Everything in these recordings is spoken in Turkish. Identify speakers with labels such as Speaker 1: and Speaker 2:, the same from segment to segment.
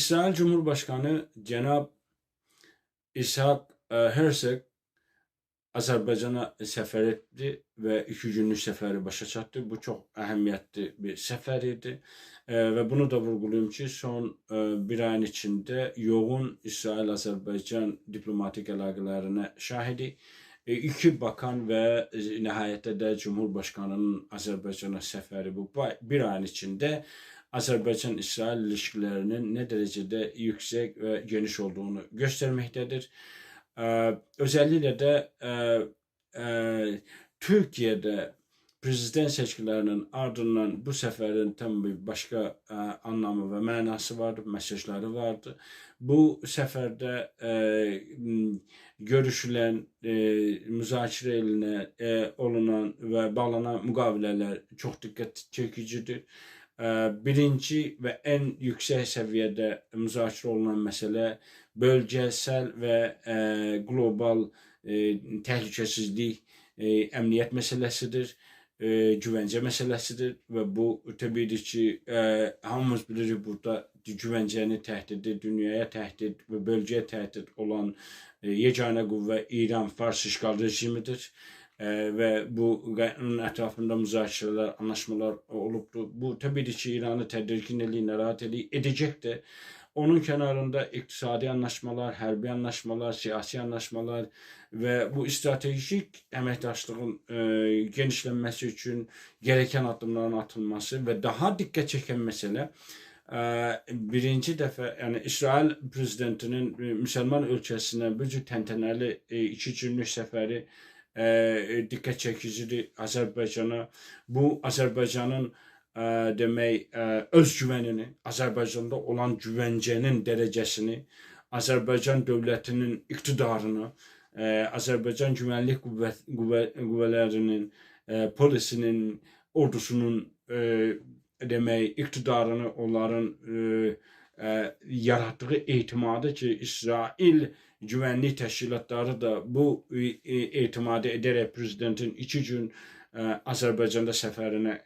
Speaker 1: İsrail Cumhurbaşkanı Cenab İshak e, Herzog Azərbaycana səfər etdi və iki günlük səfəri başa çatdı. Bu çox əhəmiyyətli bir səfər idi E, və bunu da vurğulayım ki, son e, bir ayın içində yoğun İsrail-Azərbaycan diplomatik əlaqələrinə şahidik. E, iki bakan və nəhayətdə də Cumhurbaşqanının Azərbaycana səfəri bu bir ayın içində Azərbaycan-İsrail ilişkilərinin nə dərəcədə yüksək və geniş olduğunu göstərməkdədir. Ee, özellikle de e, e, Türkiye'de prezident seçkilərinin ardından bu səfərin tam bir başqa e, anlamı və mənası vardı, mesajları vardı. Bu səfərdə m, görüşülən, e, müzakirə edilen, e, olunan və bağlanan müqavilələr çox diqqət çəkicidir. E, birinci və ən yüksək səviyyədə müzakirə olunan məsələ bölgesel ve e, global e, təhlükəsizlik, e, əmniyyət məsələsidir, güvəncə məsələsidir və bu təbiidir ki, hamımız bilirik burada güvəncəni təhdidi, dünyaya təhdid və bölgəyə təhdid olan yeganə qüvvə İran Fars işğal rejimidir. E, və bu onun ətrafında müzakirələr, anlaşmalar olubdur. Bu təbiidir ki, İranı tədirgin eləyir, narahat eləyir, edəcəkdir. Onun kenarında iktisadi anlaşmalar, hərbi anlaşmalar, siyasi anlaşmalar ve bu stratejik əməkdaşlığın e, genişlənməsi üçün gereken adımların atılması ve daha dikkat çeken mesele e, birinci dəfə, yəni İsrail prezidentinin e, müsəlman ölkəsinə bu cür təntənəli e, iki günlük səfəri e, dikkat çəkicidir Azərbaycana. Bu Azərbaycanın e, demək e, özgüvənini, Azərbaycanda olan güvəncənin dərəcəsini, Azərbaycan dövlətinin iqtidarını, e, Azərbaycan güvənlik qüvvə, qüvvə, qüvvələrinin, e, polisinin, ordusunun e, demək iqtidarını, onların e, e, yaratdığı etimadı ki, İsrail güvənlik təşkilatları da bu e, e, etimadı edərək prezidentin iki gün e, Azərbaycanda səfərinə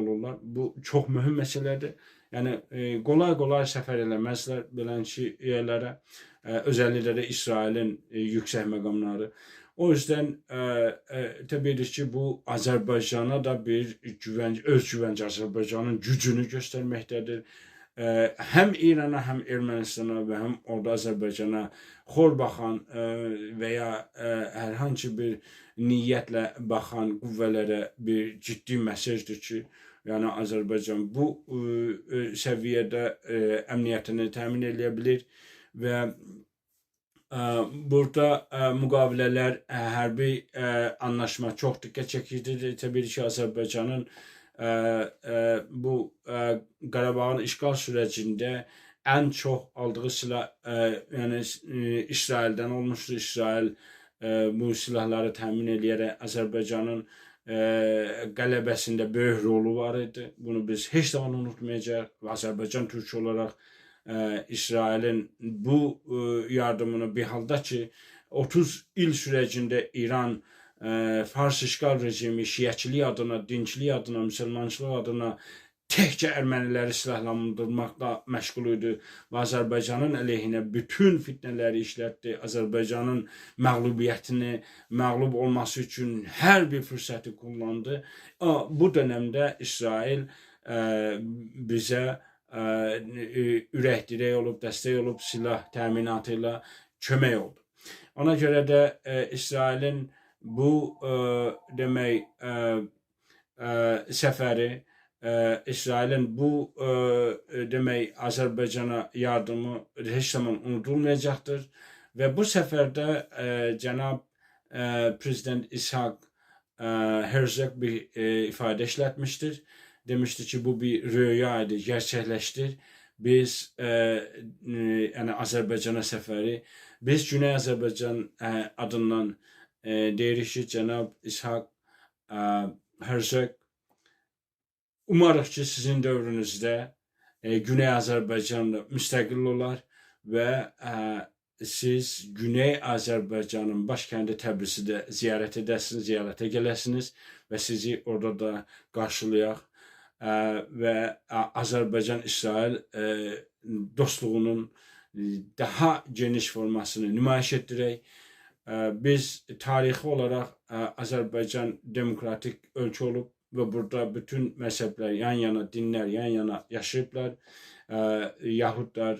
Speaker 1: olurlar. Bu çox mühüm məsələdir. Yəni e, qolay qolay səfər eləməzlər beləncə yerlərə. E, özellikle de İsrail'in e, yüksek makamları. O yüzden e, e, tabiidir ki bu Azerbaycan'a da bir güvence, öz güvence Azerbaycan'ın gücünü göstermektedir. E, hem İran'a hem Ermenistan'a ve hem orada Azerbaycan'a xor baxan e, veya e, herhangi bir niyetle bakan qüvvələrə bir ciddi mesajdır ki, yani Azerbaycan bu e, e, səviyyədə e, əmniyyətini təmin edə bilər və e, burada e, müqavilələr, e, hərbi e, anlaşma çox diqqət çəkicidir. Təbii ki, Azərbaycanın e, e, bu e, Qarabağın işğal sürecində ən çox aldığı silah e, yəni e, İsraildən olmuşdur. İsrail e, bu silahları təmin edərək Azərbaycanın e, qələbəsində böyük rolu var idi. Bunu biz heç zaman unutmayacağıq. Azərbaycan Türk olaraq e, İsrailin bu e, yardımını bir halda ki 30 il sürecində İran e, Fars işgal rejimi şiəçilik adına, dinçilik adına, müsəlmançılıq adına təkcə erməniləri silahlandırmaqla məşğul idi və Azərbaycanın əleyhinə bütün fitnələri işlətdi. Azərbaycanın məğlubiyyətini, məğlub olması üçün hər bir fürsəti kullandı. Bu dövrdə İsrail ə, bizə ə, ürək dirək olub, dəstək olub, silah təminatı ilə kömək oldu. Ona görə də ə, İsrailin bu ə, demək ə, ə, səfəri e, İsrail'in bu e, demek Azerbaycan'a yardımı hiç zaman unutulmayacaktır. Ve bu seferde e, Cenab e, Prezident İshak e, Herzog bir e, ifade işletmiştir. Demişti ki bu bir rüyaydı, gerçekleştir. Biz e, e, yani Azerbaycan'a seferi, biz Güney Azerbaycan e, adından e, deyirik ki Cenab İshak e, Herzog Umarıq ki, sizin dövrünüzdə e, Güney Azərbaycan müstəqil olar və e, siz Güney Azərbaycanın başkəndi Təbrizi də ziyarət edəsiniz, ziyarətə gələsiniz və sizi orada da qarşılayaq e, və Azərbaycan İsrail e, dostluğunun e, daha geniş formasını nümayiş ettirək. E, Biz tarixi olarak e, Azerbaycan demokratik ölçü olup ve burada bütün mezhepler yan yana, dinler yan yana yaşayıplar. E, Yahudlar,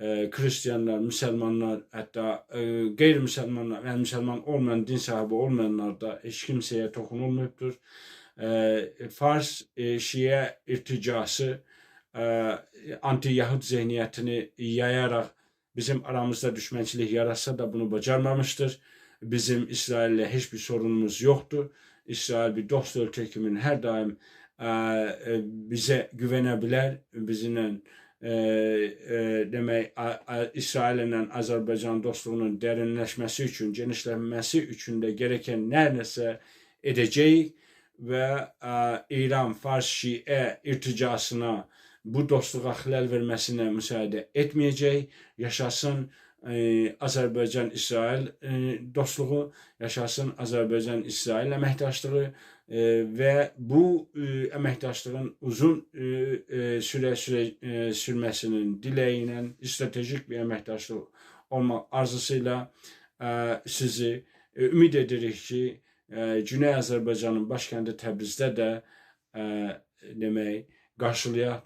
Speaker 1: e, Hristiyanlar, Müslümanlar, hatta e, gayrimüslimler, yani Müslüman olmayan, din sahibi olmayanlar da hiç kimseye dokunulmuyuptur. E, Fars e, Şia irticası e, anti-Yahud zihniyetini yayarak bizim aramızda düşmançılık yaratsa da bunu başarmamıştır. Bizim İsrail'le hiçbir sorunumuz yoktu. İsrail bir dost ölçü her daim e, e, bize güvenebilir, bizimle e, e, a- İsrail'le Azerbaycan dostluğunun derinleşmesi için, genişlenmesi için de gereken neredeyse edeceğiz ve e, İran Fars Şii irticasına bu dostluğa hilal vermesine müsaade etmeyecek. Yaşasın e, Azerbaycan-İsrail e, dostluğu, yaşasın Azerbaycan-İsrail əməkdaşlığı e, ve bu e, əməkdaşlığın uzun e, e, süre süre e, sürmesinin dileğiyle stratejik bir əməkdaşlıq olmak arzusuyla e, sizi e, ümid edirik ki e, Güney Azerbaycan'ın başkenti Təbrizdə də e, demək qarşılaya